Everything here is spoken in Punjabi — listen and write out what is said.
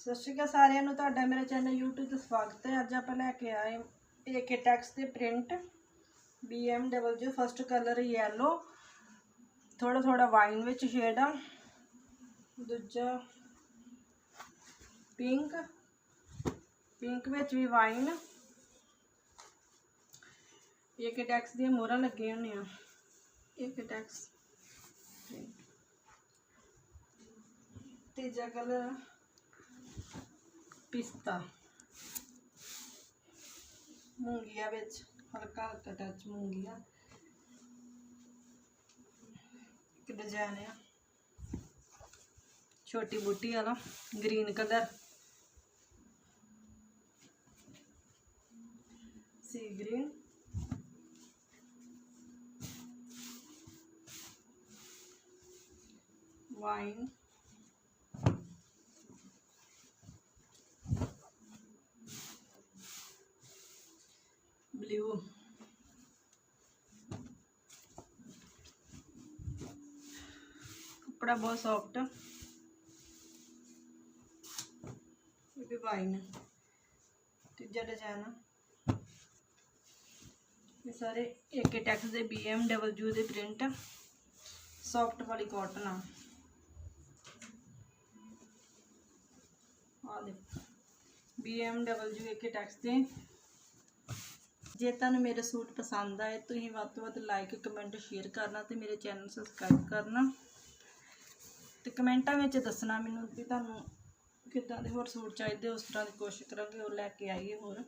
ਸਤਿ ਸ਼੍ਰੀ ਅਕਾਲ ਸਾਰਿਆਂ ਨੂੰ, ਤੁਹਾਡਾ ਮੇਰੇ ਚੈਨਲ YouTube ਤੇ ਸਵਾਗਤ ਹੈ। ਅੱਜ ਆਪਾਂ ਲੈ ਕੇ ਆਏ ਏਕੇ ਟੈਕਸ ਦੇ print BMW first colour yellow ਥੋੜਾ ਥੋੜਾ ਵਾਈਨ ਵਿੱਚ ਸ਼ੇਡ ਆ। ਦੂਜਾ ਪਿੰਕ ਪਿੰਕ ਵਿੱਚ ਵੀ ਵਾਈਨ ਏਕੇ ਟੈਕਸ ਦੀਆਂ ਮੋਹਰਾਂ ਲੱਗੀਆਂ ਹੋਈਆਂ। ਏਕੇ ਟੈਕਸ ਤੀਜਾ ਕਲਰ ਪਿਸਤਾ। ਮੂੰਗੀਆ ਵਿੱਚ ਹਲਕਾ ਹਲਕਾ ਟੱਚ ਮੂੰਗੀਆ। ਇੱਕ ਡਿਜ਼ਾਈਨ ਆ। ਛੋਟੀ ਬੂਟੀ ਵਾਲਾ ਗ੍ਰੀਨ ਕਲਰ ਸੀ ਗ੍ਰੀਨ ਵਾਈਨ ਬਲੂ ਕੱਪੜਾ ਬਹੁਤ ਸੌਫਟ ਇਹ ਵੀ ਵਾਈਨ ਤੀਜਾ ਡਿਜ਼ਾਈਨ ਇਹ ਸਾਰੇ ਇੱਕ ਟੈਕਸ ਦੇ BMW ਦੇ ਪ੍ਰਿੰਟ ਸੌਫਟ ਵਾਲੀ ਕਾਟਨ ਆ। ਆ ਦੇਖੋ। BMW ਇੱਕ ਟੈਕਸ ਦੇ ਜੇ ਤੁਹਾਨੂੰ ਮੇਰੇ ਸੂਟ ਪਸੰਦ ਆਏ, ਤੁਸੀਂ ਵੱਧ ਤੋਂ ਵੱਧ ਲਾਈਕ ਕਮੈਂਟ ਸ਼ੇਅਰ ਕਰਨਾ ਤੇ ਮੇਰੇ ਚੈਨਲ ਸਬਸਕ੍ਰਾਈਬ ਕਰਨਾ। ਤੇ ਕਮੈਂਟਾਂ ਵਿੱਚ ਦੱਸਣਾ ਮੈਨੂੰ ਵੀ ਤੁਹਾਨੂੰ ਕਿੱਦਾਂ ਦੇ ਹੋਰ ਸੂਟ ਚਾਹੀਦੇ, ਉਸ ਤਰ੍ਹਾਂ ਦੀ ਕੋਸ਼ਿਸ਼ ਕਰਾਂਗੇ, ਉਹ ਲੈ ਕੇ ਆਈਏ ਹੋਰ।